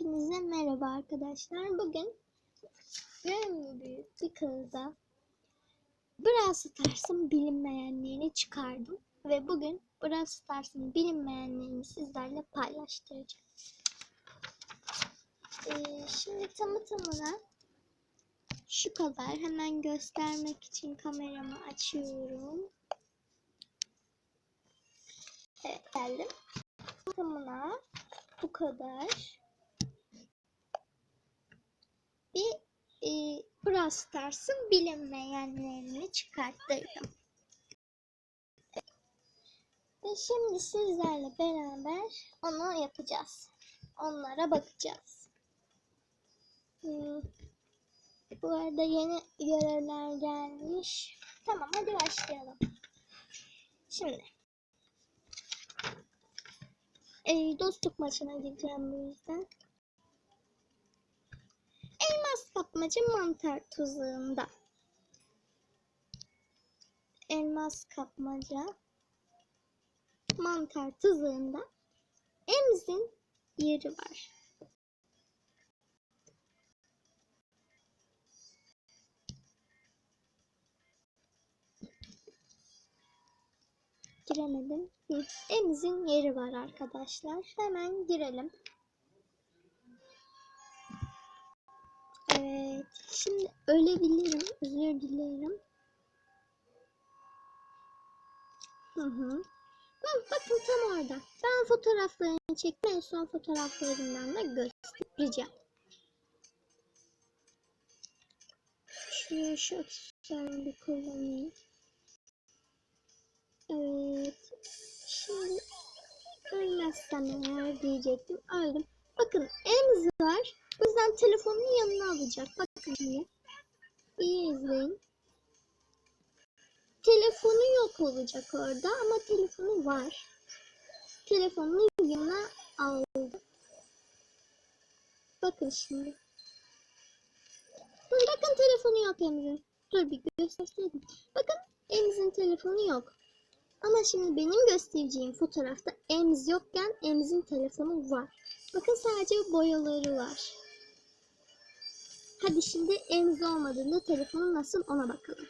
Hepinize merhaba arkadaşlar. Bugün göğümlü büyük bir kağıda Brawl Stars'ın bilinmeyenlerini çıkardım. Ve bugün Brawl Stars'ın bilinmeyenlerini sizlerle paylaştıracağım. Ee, şimdi tamı tamına şu kadar. Hemen göstermek için kameramı açıyorum. Evet geldim. Tamına bu kadar. Bir e, Brawl Stars'ın bilinmeyenlerini çıkarttırdım. Ve şimdi sizlerle beraber onu yapacağız. Onlara bakacağız. Hmm. Bu arada yeni görevler gelmiş. Tamam hadi başlayalım. Şimdi e, dostluk maçına gideceğim bu yüzden. Elmas kapmaca mantar tuzağında. Elmas kapmaca mantar tuzağında Emz'in yeri var. Giremedim. Hı. Emz'in yeri var arkadaşlar. Hemen girelim. Evet. Şimdi ölebilirim. Özür dilerim. Hı hı. Bak, bakın tam orada. Ben fotoğraflarını çektim. En son fotoğraflarından da göstereceğim. Şuraya şu aksesuarını bir kullanayım. Evet. Şimdi ölmezsem eğer diyecektim. Öldüm. Bakın Emz var. O yüzden telefonun yanına alacak. Bakın şimdi. İyi izleyin. Telefonu yok olacak orada ama telefonu var. Telefonun yanına aldı. Bakın şimdi. Bakın telefonu yok Emz'in. Dur bir gösterseydim. Bakın Emz'in telefonu yok. Ama şimdi benim göstereceğim fotoğrafta Emz yokken Emz'in telefonu var. Bakın sadece boyaları var. Hadi şimdi Emz olmadığında telefonu nasıl ona bakalım.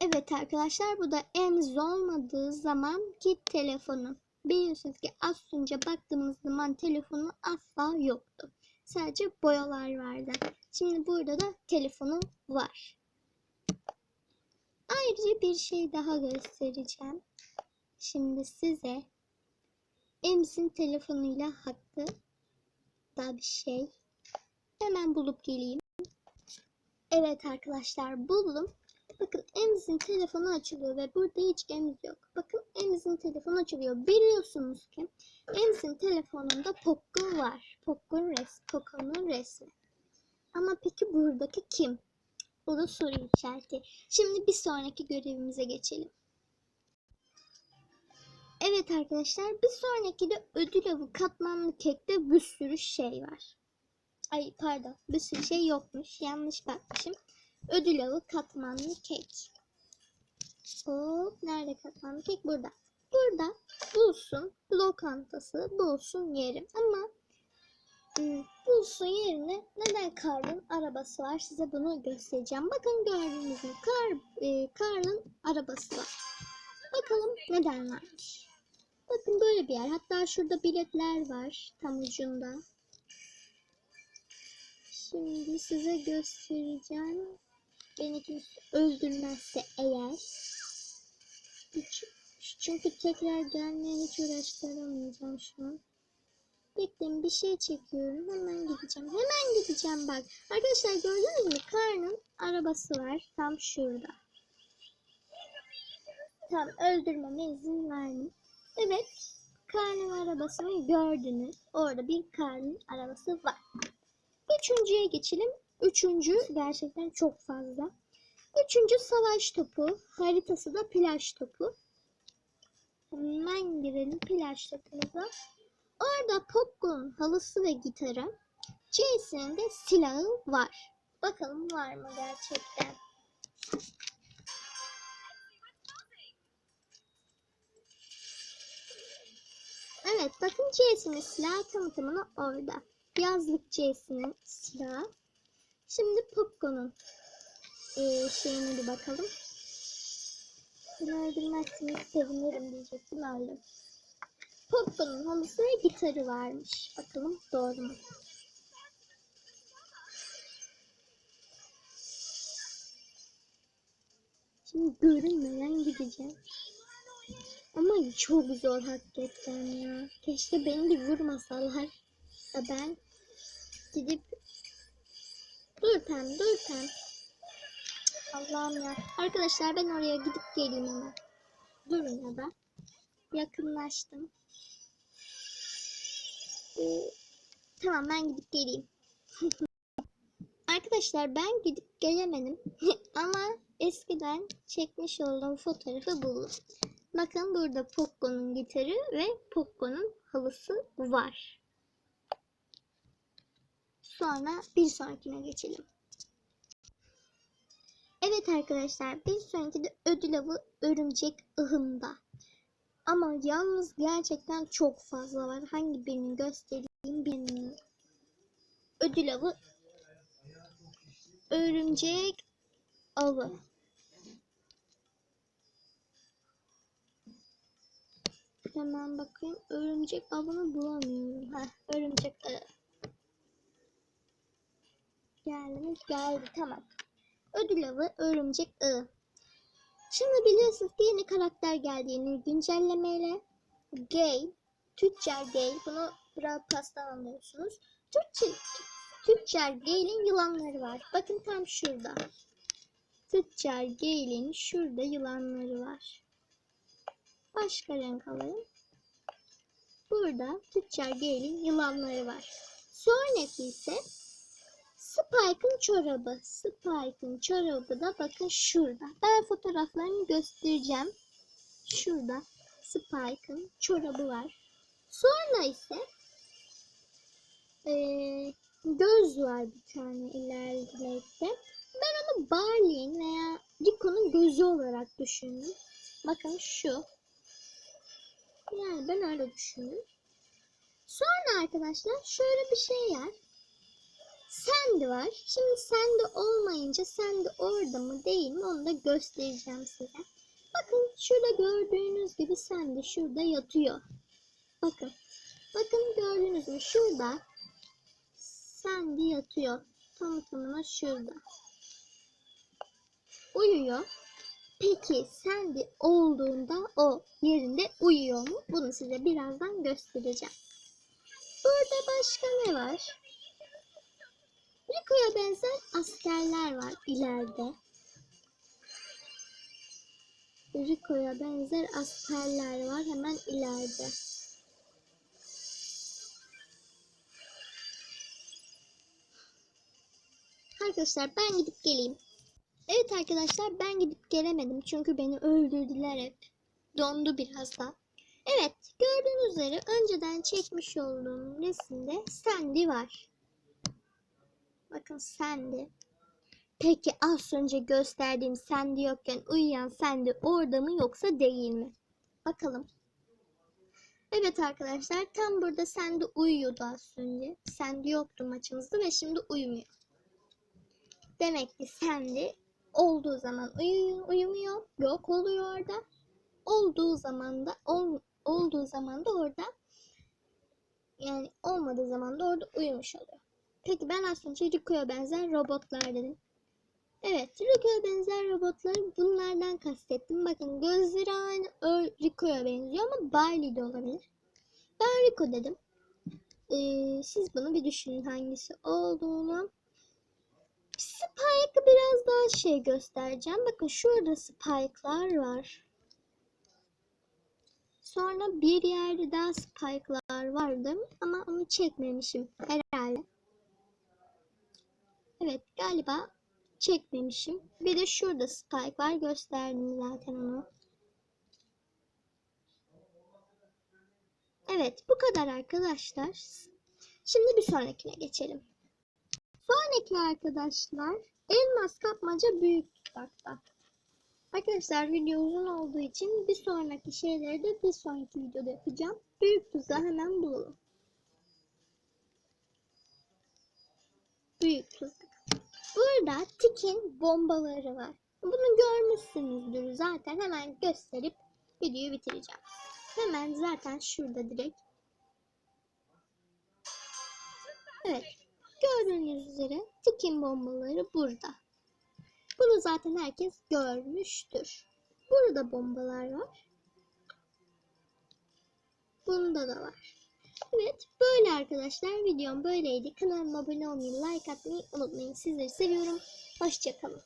Evet arkadaşlar bu da Emz olmadığı zaman ki telefonu. Biliyorsunuz ki az önce baktığımız zaman telefonu asla yoktu. Sadece boyalar vardı. Şimdi burada da telefonu var. Ayrıca bir şey daha göstereceğim. Şimdi size Emz'in telefonuyla hakkı da bir şey. Hemen bulup geleyim. Evet arkadaşlar buldum. Bakın Emz'in telefonu açılıyor ve burada hiç Emz yok. Bakın Emz'in telefonu açılıyor. Biliyorsunuz ki Emz'in telefonunda Poco var. Poco'nun res Poco'nun resmi. Ama peki buradaki kim? Bu da soru işareti. Şimdi bir sonraki görevimize geçelim. Evet arkadaşlar bir sonraki de ödül avı katmanlı kekte bir sürü şey var. Ay pardon bir sürü şey yokmuş. Yanlış bakmışım. Ödül avı katmanlı kek. Hop nerede katmanlı kek? Burada. Burada bulsun lokantası, bulsun yerim. Ama Hmm, Bulsun yerine neden Karl'ın arabası var? Size bunu göstereceğim. Bakın gördüğünüz gibi Kar, e, Karl'ın arabası var. Bakalım neden varmış. Bakın böyle bir yer. Hatta şurada biletler var tam ucunda. Şimdi size göstereceğim. Beni kimse öldürmezse eğer. Hiç, çünkü tekrar gelmeye hiç uğraştıramayacağım şu an. Bekleyin bir şey çekiyorum. Hemen gideceğim. Hemen gideceğim bak. Arkadaşlar gördünüz mü? Karnın arabası var. Tam şurada. Tam öldürmeme izin verdim. Evet. Karnın arabasını gördünüz. Orada bir karnın arabası var. Üçüncüye geçelim. Üçüncü gerçekten çok fazla. Üçüncü savaş topu. Haritası da plaj topu. Hemen girelim plaj topumuza. Orada Popcorn halısı ve gitarı, Jason'ın de silahı var. Bakalım var mı gerçekten? Evet bakın C'sinin silahı tamı tamına orada. Yazlık C'sinin silahı. Şimdi Popco'nun eee şeyine bir bakalım. Bunu öldürmezseniz sevinirim diyecektim öldüm. Popco'nun halısı ve gitarı varmış. Bakalım doğru mu? Şimdi görünmeden gideceğim. Ama çok zor hakikaten ya. Keşke beni de vurmasalar. Ben gidip dur Pem dur Pem. Allah'ım ya. Arkadaşlar ben oraya gidip geleyim hemen. Durun ya da. Yakınlaştım. Ee, tamam ben gidip geleyim. Arkadaşlar ben gidip gelemedim. Ama eskiden çekmiş olduğum fotoğrafı buldum. Bakın burada Poco'nun gitarı ve Poco'nun halısı var. Sonra bir sonrakine geçelim. Evet arkadaşlar bir sonraki de ödül avı örümcek ığında. Ama yalnız gerçekten çok fazla var. Hangi birini göstereyim bilmiyorum. Ödül avı örümcek avı. Hemen bakayım. Örümcek avını bulamıyorum. Ha, örümcek ağı. Geldi mi? Geldi. Tamam. Ödül avı örümcek ağı. Şimdi biliyorsunuz ki yeni karakter geldi yeni güncellemeyle. Gay, Tüccar Gay. Bunu Brawl Pass'tan anlıyorsunuz. Tüccar, Tüccar Gay'in yılanları var. Bakın tam şurada. Tüccar Gay'in şurada yılanları var. Başka renk alayım. Burada Tüccar Gay'in yılanları var. Sonraki ise Spike'ın çorabı. Spike'ın çorabı da bakın şurada. Ben fotoğraflarını göstereceğim. Şurada Spike'ın çorabı var. Sonra ise eee, göz var bir tane ileride. Ben onu Barley'in veya Rico'nun gözü olarak düşündüm. Bakın şu. Yani ben öyle düşündüm. Sonra arkadaşlar şöyle bir şey var. Sandy var. Şimdi Sandy olmayınca Sandy orada mı değil mi onu da göstereceğim size. Bakın şurada gördüğünüz gibi Sandy şurada yatıyor. Bakın. Bakın gördünüz mü? Şurada Sandy yatıyor. Tam tamına şurada. Uyuyor. Peki Sandy olduğunda o yerinde uyuyor mu? Bunu size birazdan göstereceğim. Burada başka ne var? Rico'ya benzer askerler var ileride. Rico'ya benzer askerler var hemen ileride. Arkadaşlar ben gidip geleyim. Evet arkadaşlar ben gidip gelemedim çünkü beni öldürdüler hep. Dondu biraz da. Evet gördüğünüz üzere önceden çekmiş olduğum resimde Sandy var. Bakın Sandy. Peki az önce gösterdiğim Sandy yokken uyuyan Sandy orada mı yoksa değil mi? Bakalım. Evet arkadaşlar tam burada Sandy uyuyordu az önce. Sandy yoktu maçımızda ve şimdi uyumuyor. Demek ki Sandy olduğu zaman uyuyor, uyumuyor, yok oluyor orada. Olduğu zaman da ol, olduğu zaman da orada yani olmadığı zaman da orada uyumuş oluyor. Peki ben az önce Rico'ya benzer robotlar dedim. Evet, Rico'ya benzer robotları bunlardan kastettim. Bakın gözleri aynı Rico'ya benziyor ama Barley de olabilir. Ben Rico dedim. Ee, siz bunu bir düşünün hangisi olduğunu. Spike biraz daha şey göstereceğim. Bakın şurada spike'lar var. Sonra bir yerde daha spike'lar vardı ama onu çekmemişim herhalde. Evet galiba çekmemişim. Bir de şurada spike var gösterdim zaten onu. Evet bu kadar arkadaşlar. Şimdi bir sonrakine geçelim. Sonraki arkadaşlar elmas kapmaca büyük tutakta. Arkadaşlar video uzun olduğu için bir sonraki şeyleri de bir sonraki videoda yapacağım. Büyük tuzağı hemen bulalım. Büyük tuzak. Burada Tik'in bombaları var. Bunu görmüşsünüzdür zaten. Hemen gösterip videoyu bitireceğim. Hemen zaten şurada direkt. Evet. Gördüğünüz üzere Tik'in bombaları burada. Bunu zaten herkes görmüştür. Burada bombalar var. Bunda da var. Evet böyle arkadaşlar videom böyleydi. Kanalıma abone olmayı, like atmayı unutmayın. Sizleri seviyorum. Hoşçakalın.